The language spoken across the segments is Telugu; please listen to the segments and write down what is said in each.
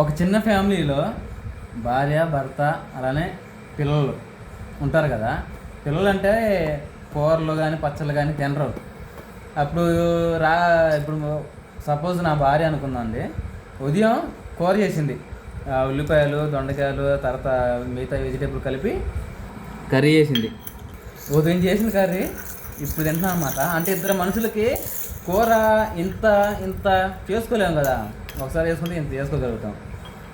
ఒక చిన్న ఫ్యామిలీలో భార్య భర్త అలానే పిల్లలు ఉంటారు కదా. పిల్లలు అంటే కూరలు కానీ పచ్చళ్ళు కానీ తినరు. అప్పుడు రా ఇప్పుడు సపోజ్ నా భార్య అనుకుందండి ఉదయం కూర చేసింది. ఉల్లిపాయలు దొండకాయలు తర్వాత మిగతా వెజిటేబుల్ కలిపి కర్రీ చేసింది. ఉదయం చేసిన కర్రీ ఇప్పుడు తింటున్నాం అనమాట అంటే ఇద్దరు మనుషులకి కూర ఇంత ఇంత చేసుకోలేము కదా. ఒకసారి వేసుకుంటే ఇంత చేసుకోగలుగుతాం.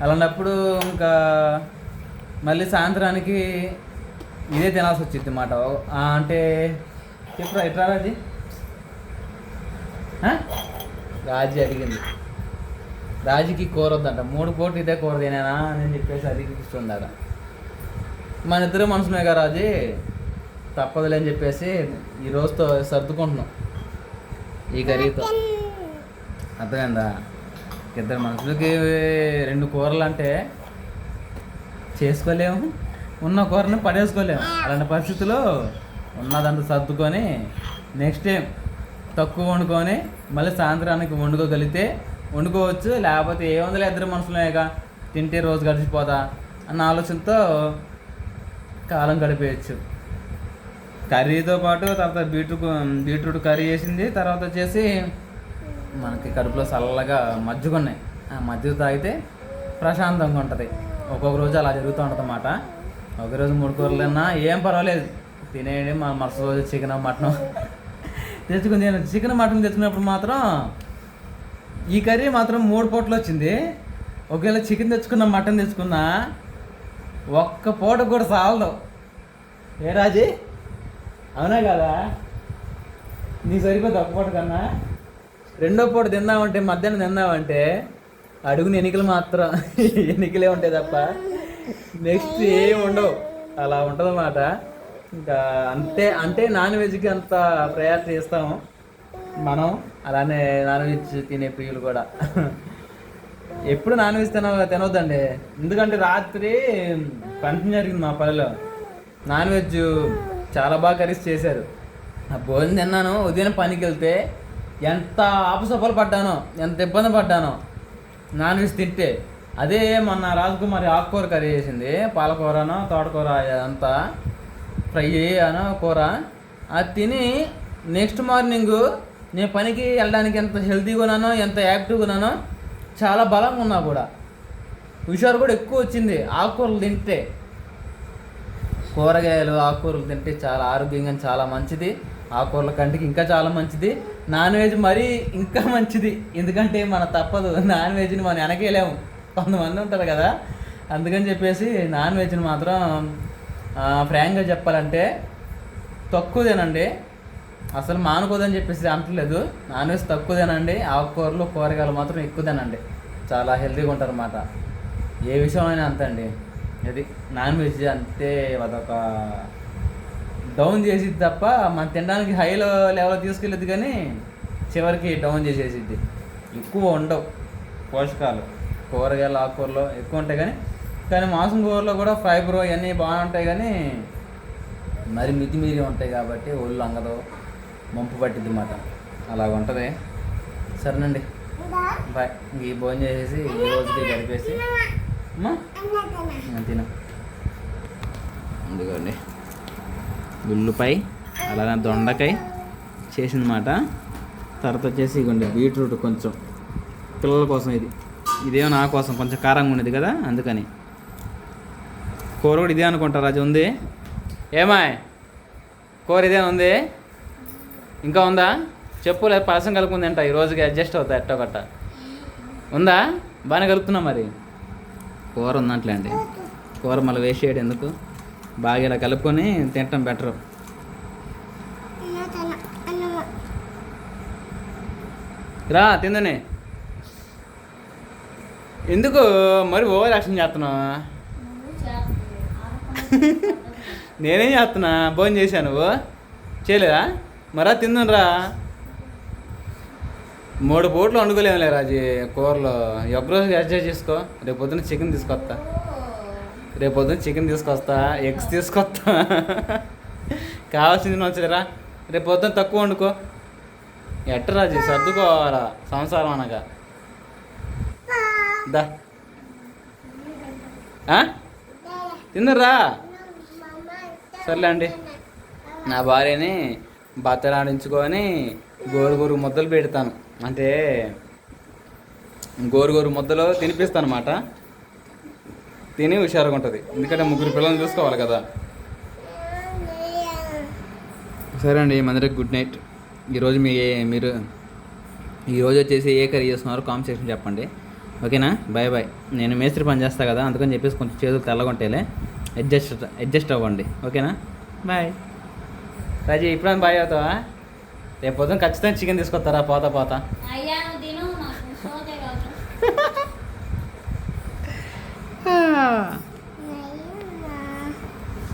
అలాంటప్పుడు ఇంకా మళ్ళీ సాయంత్రానికి ఇదే తినాల్సి వచ్చింది అన్నమాట అంటే చెప్పరా ఎట్లా రాజీ? రాజీ అడిగింది. రాజీకి కూర వద్దంట మూడు కోట్లు ఇదే కూర తినేనా అని చెప్పేసి అడిగి ఇస్తుందట మన ఇద్దరు మనుషులే కదా రాజీ? తప్పదులే అని చెప్పేసి ఈ రోజుతో సర్దుకుంటున్నాం. ఈ కర్రీతో. అర్థమైందా? ఇద్దరు మనుషులకి రెండు కూరలు అంటే చేసుకోలేము. ఉన్న కూరని పడేసుకోలేము. అలాంటి పరిస్థితుల్లో ఉన్నదంతా సర్దుకొని నెక్స్ట్ టైం తక్కువ వండుకొని మళ్ళీ సాయంత్రానికి వండుకోగలిగితే వండుకోవచ్చు. లేకపోతే ఏ వందల ఇద్దరు మనుషులేగా తింటే రోజు గడిచిపోతా అన్న ఆలోచనతో కాలం గడిపేయచ్చు. కర్రీతో పాటు తర్వాత బీట్రూట్ బీట్రూట్ కర్రీ చేసింది. తర్వాత వచ్చేసి మనకి కడుపులో చల్లగా మజ్జిగ ఉన్నాయి ఆ మజ్జిగ తాగితే ప్రశాంతంగా ఉంటుంది. ఒక్కొక్క రోజు అలా జరుగుతూ ఉంటుంది అన్నమాట ఒక రోజు మూడు కూరలు అన్నా ఏం పర్వాలేదు. తినేయండి మా మరుసటి రోజు చికెన్ మటన్. తెచ్చుకుంది నేను చికెన్ మటన్ తెచ్చుకున్నప్పుడు మాత్రం ఈ కర్రీ మాత్రం మూడు పూటలు వచ్చింది. ఒకవేళ చికెన్ తెచ్చుకున్నా మటన్ తెచ్చుకున్నా ఒక్క పూట కూడా చాలదు ఏ రాజీ? అవునా కదా? నీ సరిపోతుంది ఒక్క పూట కన్నా? రెండో పూట తిందామంటే మధ్యాహ్నం తిందామంటే అడుగుని ఎన్నికలు మాత్రం ఎన్నికలే ఉంటాయి తప్ప నెక్స్ట్ ఏం ఉండవు. అలా ఉంటుందన్నమాట. ఇంకా అంతే అంటే నాన్ వెజ్కి అంత ప్రయారిటీ ఇస్తాము. మనం అలానే నాన్ వెజ్ తినే ప్రియులు కూడా. ఎప్పుడు నాన్ వెజ్ తిన తినవద్దండి ఎందుకంటే రాత్రి ఫంక్షన్ జరిగింది మా పల్లెలో. నాన్ వెజ్ చాలా బాగా కర్రీస్ చేశారు. ఆ భోజనం తిన్నాను ఉదయం పనికి వెళ్తే ఎంత ఆపసొప్పలు పడ్డానో ఎంత ఇబ్బంది పడ్డానో నాన్ వెజ్ తింటే అదే మొన్న రాజకుమారి ఆకుకూర కర్రీ చేసింది పాలకూరనో తోటకూర అంతా ఫ్రై అనో కూర అది తిని నెక్స్ట్ మార్నింగ్ నేను పనికి వెళ్ళడానికి ఎంత హెల్తీగా ఉన్నానో ఎంత యాక్టివ్గా ఉన్నానో చాలా బలంగా ఉన్నా కూడా. హుషారు కూడా ఎక్కువ వచ్చింది ఆకుకూరలు తింటే. కూరగాయలు ఆకుకూరలు తింటే చాలా ఆరోగ్యంగా చాలా మంచిది ఆకుకూరల కంటికి ఇంకా చాలా మంచిది. నాన్ వెజ్ మరీ ఇంకా మంచిది. ఎందుకంటే మన తప్పదు. నాన్ వెజ్ని మనం వెనకేయలేము కొంతమంది ఉంటారు కదా. అందుకని చెప్పేసి నాన్ వెజ్ని మాత్రం ఫ్రాంక్గా చెప్పాలంటే తక్కువ తినండి అసలు మానుకోదని చెప్పేసి అంటలేదు. నాన్ వెజ్ తక్కువ తినండి ఆకుకూరలు కూరగాయలు మాత్రం ఎక్కువ తినండి చాలా హెల్తీగా ఉంటారు అన్నమాట ఏ విషయమైనా అంతే అండి. అది నాన్ వెజ్ అంతే అదొక డౌన్ చేసిద్ది తప్ప మనం తినడానికి హైలో లెవెల్ తీసుకెళ్ళదు కానీ చివరికి డౌన్ చేసేసిద్ది. ఎక్కువ ఉండవు. పోషకాలు. కూరగాయలు ఆకుకూరలు ఎక్కువ ఉంటాయి కానీ కానీ మాంసం కూరలో కూడా ఫైబర్ ఇవన్నీ బాగుంటాయి కానీ మరి మితిమీరి ఉంటాయి కాబట్టి ఒళ్ళు అంగదు మంపు పట్టిద్ది అన్నమాట అలాగ ఉంటుంది. సరేనండి. బాయ్. ఇంక ఈ భోజనం చేసేసి ఈ రోజుకి గడిపేసి. అమ్మా. తిను. అందుకోండి ఉల్లిపాయ అలానే దొండకాయ చేసిందన్నమాట. తర్వాత వచ్చేసి ఇగోండి బీట్రూట్ కొంచెం పిల్లల కోసం ఇది. ఇదేమో నా కోసం కొంచెం కారంగా ఉండేది కదా అందుకని. కూర కూడా ఇదే అనుకుంటారు అది ఉంది? ఏమాయ్ కూర ఇదే ఉంది? ఇంకా ఉందా? చెప్పు లేదు పాసం కలుపుకుంది అంట ఈ రోజుకి అడ్జస్ట్ అవుతా ఎట్టో గట్ట. ఉందా? బాగానే కలుపుతున్నా మరి. కూర ఉందంట్లే అండి కూర మళ్ళీ వేస్ట్ చేయడం ఎందుకు? బాగా ఇలా కలుపుకొని తినటం బెటర్ రా తిందని. ఎందుకు మరి ఓవర్ యాక్షన్ చేస్తున్నావు నేనేం చేస్తున్నా? భోజనం చేశాను నువ్వు? చేయలేదా? మరా తిందురా మూడు పూట్లు వండుకోలేములే రాజీ. కూరలో. ఒక్కరోజు అడ్జస్ట్ చేసుకో. రేపు పొద్దున్న చికెన్ తీసుకొస్తా రేపు పొద్దున చికెన్ తీసుకొస్తా ఎగ్స్ తీసుకొస్తా. కావాల్సింది నచ్చలేరా రేపు పొద్దున తక్కువ వండుకో. ఎట్టరా రాజీ సర్దుకోవాలా? సంసారం అనగా. దా. ఆ? తిన్నరా సర్లే అండి నా భార్యని బతలాడించుకొని గోరు ముద్దలు పెడతాను. అంటే గోరు ముద్దలు తినిపిస్తాను అన్నమాట తిని హుషారుగా ఉంటుంది. ఎందుకంటే ముగ్గురు పిల్లల్ని చూసుకోవాలి కదా. సరే అండి మందరికి గుడ్ నైట్. ఈరోజు మీ మీరు ఈరోజు వచ్చేసి ఏ కర్రీ చేస్తున్నారో కామెంట్ సెక్షన్ చెప్పండి. ఓకేనా? Bye bye. నేను మేస్త్రి పని చేస్తా కదా అందుకని చెప్పేసి కొంచెం చేతులు తెల్లగా ఉంటాయిలే అడ్జస్ట్ అడ్జస్ట్ అవ్వండి. ఓకేనా? బాయ్. రాజీ ఇప్పుడు బాయ్ అవుతావా? రేపు పొద్దున ఖచ్చితంగా చికెన్ తీసుకొస్తారా? పోతా పోతా. No.